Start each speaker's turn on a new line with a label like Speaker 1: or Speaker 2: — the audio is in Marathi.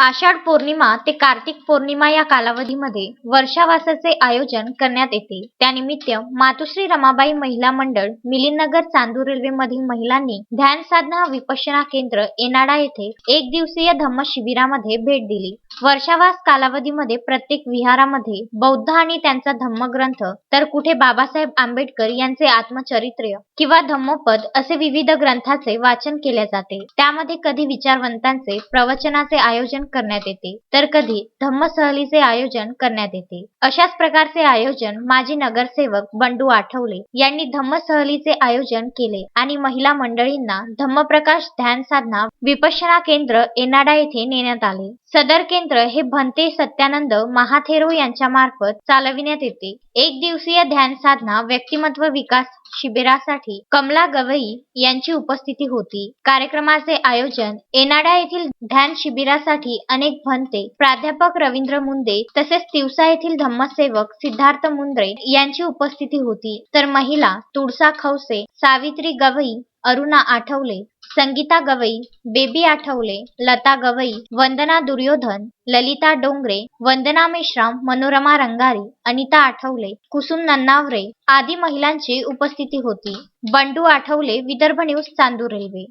Speaker 1: आषाढ पौर्णिमा ते कार्तिक पौर्णिमा या कालावधीमध्ये वर्षावासाचे आयोजन करण्यात येते. त्यानिमित्त मातोश्री रमाबाई महिला मंडळ मिलिंदनगर चांदूर रेल्वेमधील महिलांनी ध्यान साधना विपश्यना केंद्र एनाडा येथे एक दिवसीय धम्म शिबिरामध्ये भेट दिली. वर्षावास कालावधीमध्ये प्रत्येक विहारामध्ये बौद्ध आणि त्यांचा धम्मग्रंथ तर कुठे बाबासाहेब आंबेडकर यांचे आत्मचरित्र किंवा धम्मपद असे विविध ग्रंथाचे वाचन केले जाते. त्यामध्ये कधी विचारवंतांचे प्रवचनाचे आयोजन करण्यात येते. तर कधी धम्म सहलीचे आयोजन करण्यात येते. अशाच प्रकारचे आयोजन माजी नगरसेवक बंडू आठवले यांनी धम्म सहलीचे आयोजन केले आणि महिला मंडळींना धम्मप्रकाश ध्यान साधना विपश्यना केंद्र एनाडा येथे नेण्यात आले. सदर केंद्र हे भंते सत्यानंद महाथेरो यांच्या मार्फत चालविण्यात येते. एक दिवसीय ध्यान साधना व्यक्तिमत्व विकास शिबिरासाठी कमला गवई यांची उपस्थिती होती. कार्यक्रमाचे आयोजन एनाडा येथील ध्यान शिबिरासाठी अनेक भंते प्राध्यापक रवींद्र मुंदे तसेच तिवसा येथील धम्मसेवक सिद्धार्थ मुंद्रे यांची उपस्थिती होती. तर महिला तुळसा खवसे सावित्री गवई अरुणा आठवले संगीता गवई बेबी आठवले लता गवई वंदना दुर्योधन ललिता डोंगरे वंदना मेश्राम मनोरमा रंगारी अनिता आठवले कुसुम नन्नावरे आदी महिलांची उपस्थिती होती. Bandu Athawale Vidarbha news Chandur railway.